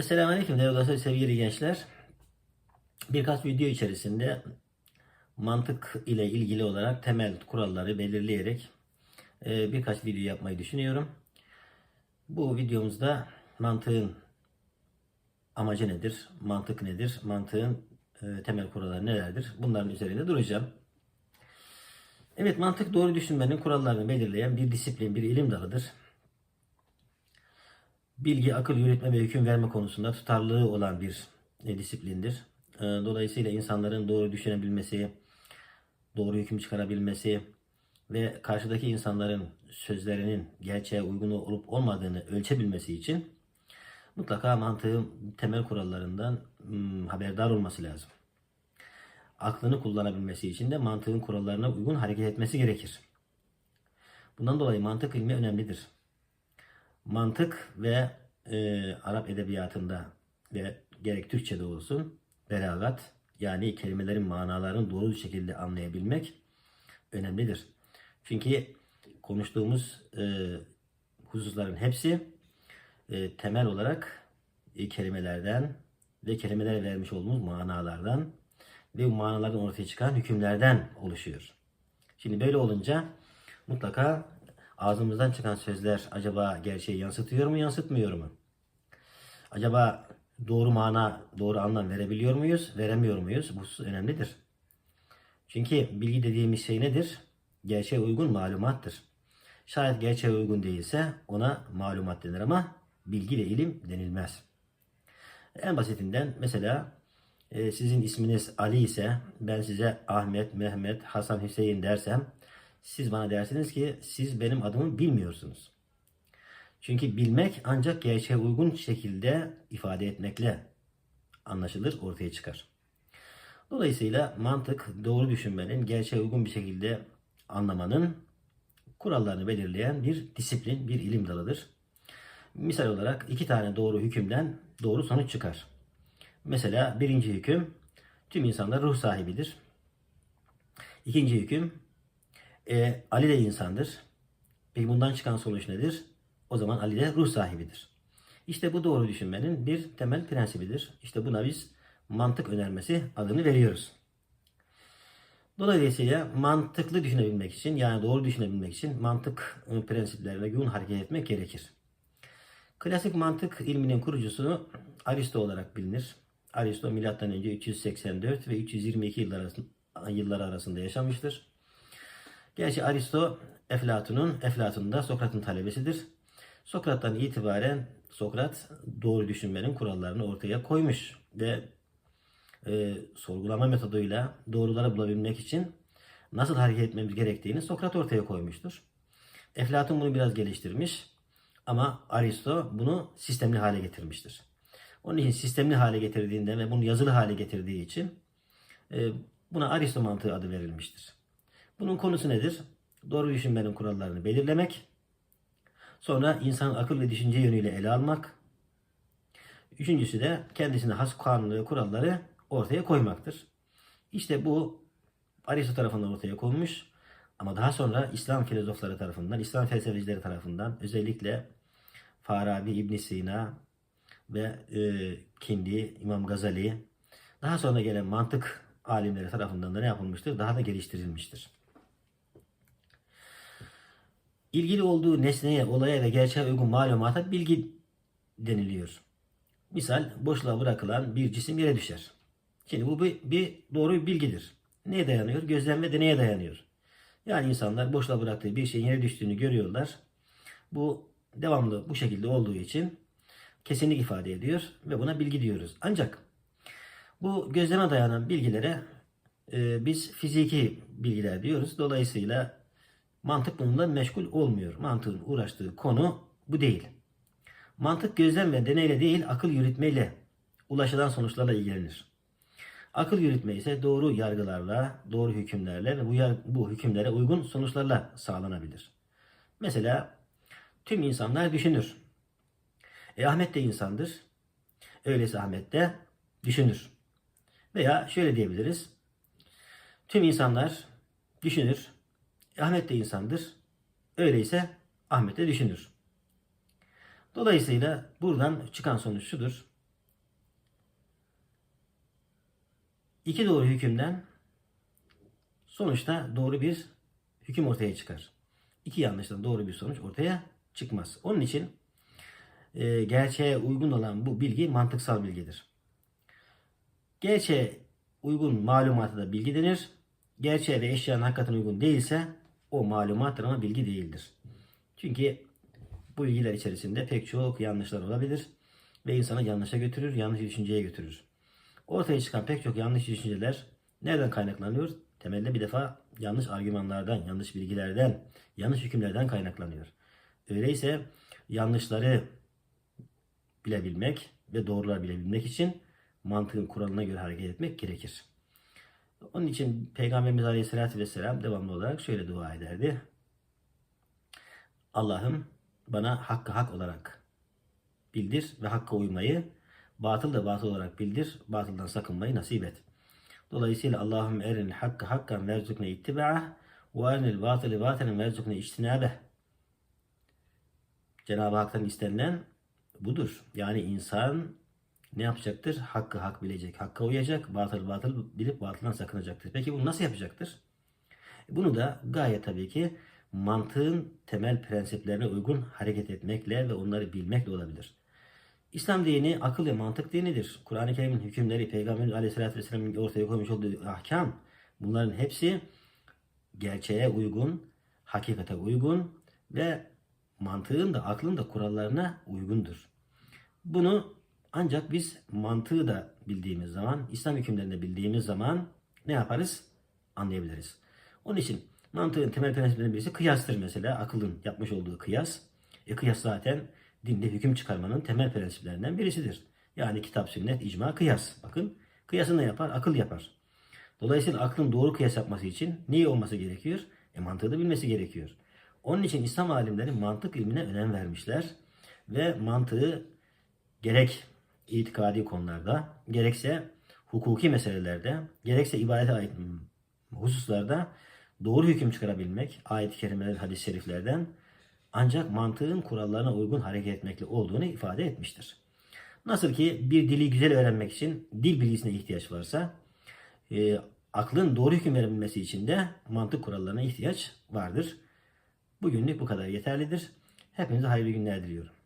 Esselamu Aleyküm değerli sevgili gençler. Birkaç video içerisinde mantık ile ilgili olarak temel kuralları belirleyerek e, birkaç video yapmayı düşünüyorum. Bu videomuzda mantığın amacı nedir, mantık nedir, mantığın e, temel kuralları nelerdir bunların üzerinde duracağım. Evet mantık doğru düşünmenin kurallarını belirleyen bir disiplin, bir ilim dalıdır bilgi, akıl yürütme ve hüküm verme konusunda tutarlılığı olan bir e, disiplindir. E, dolayısıyla insanların doğru düşünebilmesi, doğru hüküm çıkarabilmesi ve karşıdaki insanların sözlerinin gerçeğe uygun olup olmadığını ölçebilmesi için mutlaka mantığın temel kurallarından haberdar olması lazım. Aklını kullanabilmesi için de mantığın kurallarına uygun hareket etmesi gerekir. Bundan dolayı mantık ilmi önemlidir mantık ve e, Arap edebiyatında ve gerek Türkçe'de olsun belagat yani kelimelerin manalarını doğru bir şekilde anlayabilmek önemlidir. Çünkü konuştuğumuz e, hususların hepsi e, temel olarak e, kelimelerden ve kelimelere vermiş olduğumuz manalardan ve bu manalardan ortaya çıkan hükümlerden oluşuyor. Şimdi böyle olunca mutlaka ağzımızdan çıkan sözler acaba gerçeği yansıtıyor mu, yansıtmıyor mu? Acaba doğru mana, doğru anlam verebiliyor muyuz, veremiyor muyuz? Bu önemlidir. Çünkü bilgi dediğimiz şey nedir? Gerçeğe uygun malumattır. Şayet gerçeğe uygun değilse ona malumat denir ama bilgi ve ilim denilmez. En basitinden mesela e, sizin isminiz Ali ise ben size Ahmet, Mehmet, Hasan, Hüseyin dersem siz bana dersiniz ki siz benim adımı bilmiyorsunuz. Çünkü bilmek ancak gerçeğe uygun şekilde ifade etmekle anlaşılır, ortaya çıkar. Dolayısıyla mantık doğru düşünmenin, gerçeğe uygun bir şekilde anlamanın kurallarını belirleyen bir disiplin, bir ilim dalıdır. Misal olarak iki tane doğru hükümden doğru sonuç çıkar. Mesela birinci hüküm tüm insanlar ruh sahibidir. İkinci hüküm e, Ali de insandır. Peki bundan çıkan sonuç nedir? O zaman Ali de ruh sahibidir. İşte bu doğru düşünmenin bir temel prensibidir. İşte buna biz mantık önermesi adını veriyoruz. Dolayısıyla mantıklı düşünebilmek için yani doğru düşünebilmek için mantık e, prensiplerine uygun hareket etmek gerekir. Klasik mantık ilminin kurucusu Aristo olarak bilinir. Aristo M.Ö. 384 ve 322 yıllar arasında, arasında yaşamıştır. Gerçi Aristo Eflatun'un, Eflatun da Sokrat'ın talebesidir. Sokrat'tan itibaren Sokrat doğru düşünmenin kurallarını ortaya koymuş ve e, sorgulama metoduyla doğruları bulabilmek için nasıl hareket etmemiz gerektiğini Sokrat ortaya koymuştur. Eflatun bunu biraz geliştirmiş ama Aristo bunu sistemli hale getirmiştir. Onun için sistemli hale getirdiğinde ve bunu yazılı hale getirdiği için e, buna Aristo mantığı adı verilmiştir. Bunun konusu nedir? Doğru düşünmenin kurallarını belirlemek. Sonra insan akıl ve düşünce yönüyle ele almak. Üçüncüsü de kendisine has kanunu ve kuralları ortaya koymaktır. İşte bu Aristo tarafından ortaya konmuş. Ama daha sonra İslam filozofları tarafından, İslam felsefecileri tarafından özellikle Farabi, İbn Sina ve e, Kindi, İmam Gazali daha sonra gelen mantık alimleri tarafından da ne yapılmıştır? Daha da geliştirilmiştir ilgili olduğu nesneye, olaya ve gerçeğe uygun malumata bilgi deniliyor. Misal boşluğa bırakılan bir cisim yere düşer. Şimdi bu bir, bir doğru bir bilgidir. Neye dayanıyor? Gözlem ve deneye dayanıyor. Yani insanlar boşluğa bıraktığı bir şeyin yere düştüğünü görüyorlar. Bu devamlı bu şekilde olduğu için kesinlik ifade ediyor ve buna bilgi diyoruz. Ancak bu gözleme dayanan bilgilere e, biz fiziki bilgiler diyoruz. Dolayısıyla Mantık bununla meşgul olmuyor. Mantığın uğraştığı konu bu değil. Mantık gözlem ve deneyle değil akıl yürütmeyle ulaşılan sonuçlarla ilgilenir. Akıl yürütme ise doğru yargılarla, doğru hükümlerle ve bu, bu hükümlere uygun sonuçlarla sağlanabilir. Mesela tüm insanlar düşünür. E Ahmet de insandır. Öyleyse Ahmet de düşünür. Veya şöyle diyebiliriz. Tüm insanlar düşünür. Ahmet de insandır. Öyleyse Ahmet de düşünür. Dolayısıyla buradan çıkan sonuç şudur. İki doğru hükümden sonuçta doğru bir hüküm ortaya çıkar. İki yanlıştan doğru bir sonuç ortaya çıkmaz. Onun için e, gerçeğe uygun olan bu bilgi mantıksal bilgidir. Gerçeğe uygun malumata da bilgi denir. Gerçeğe ve eşyanın hakikaten uygun değilse o malumattır ama bilgi değildir. Çünkü bu bilgiler içerisinde pek çok yanlışlar olabilir ve insanı yanlışa götürür, yanlış düşünceye götürür. Ortaya çıkan pek çok yanlış düşünceler nereden kaynaklanıyor? Temelde bir defa yanlış argümanlardan, yanlış bilgilerden, yanlış hükümlerden kaynaklanıyor. Öyleyse yanlışları bilebilmek ve doğruları bilebilmek için mantığın kuralına göre hareket etmek gerekir. Onun için Peygamberimiz Aleyhisselatü Vesselam devamlı olarak şöyle dua ederdi. Allah'ım bana hakkı hak olarak bildir ve hakka uymayı, batıl da batıl olarak bildir, batıldan sakınmayı nasip et. Dolayısıyla Allahümme erinil hakkı hakkan verzukne ittiba'ah ve erinil batılı batılen verzukne içtinabeh. Cenab-ı Hak'tan istenilen budur. Yani insan ne yapacaktır? Hakkı hak bilecek, hakka uyacak, batıl batıl bilip batıldan sakınacaktır. Peki bunu nasıl yapacaktır? Bunu da gayet tabii ki mantığın temel prensiplerine uygun hareket etmekle ve onları bilmekle olabilir. İslam dini akıl ve mantık dinidir. Kur'an-ı Kerim'in hükümleri, Peygamber Aleyhisselatü Vesselam'ın ortaya koymuş olduğu ahkam, bunların hepsi gerçeğe uygun, hakikate uygun ve mantığın da aklın da kurallarına uygundur. Bunu ancak biz mantığı da bildiğimiz zaman, İslam hükümlerini de bildiğimiz zaman ne yaparız? Anlayabiliriz. Onun için mantığın temel prensiplerinden birisi kıyastır mesela. Akılın yapmış olduğu kıyas. E kıyas zaten dinde hüküm çıkarmanın temel prensiplerinden birisidir. Yani kitap, sünnet, icma, kıyas. Bakın kıyasını ne yapar? Akıl yapar. Dolayısıyla aklın doğru kıyas yapması için neyi olması gerekiyor? E mantığı da bilmesi gerekiyor. Onun için İslam alimleri mantık ilmine önem vermişler. Ve mantığı gerek itikadi konularda, gerekse hukuki meselelerde, gerekse ibadete ait hususlarda doğru hüküm çıkarabilmek, ayet-i kerimeler, hadis-i şeriflerden ancak mantığın kurallarına uygun hareket etmekle olduğunu ifade etmiştir. Nasıl ki bir dili güzel öğrenmek için dil bilgisine ihtiyaç varsa, e, aklın doğru hüküm verebilmesi için de mantık kurallarına ihtiyaç vardır. Bugünlük bu kadar yeterlidir. Hepinize hayırlı günler diliyorum.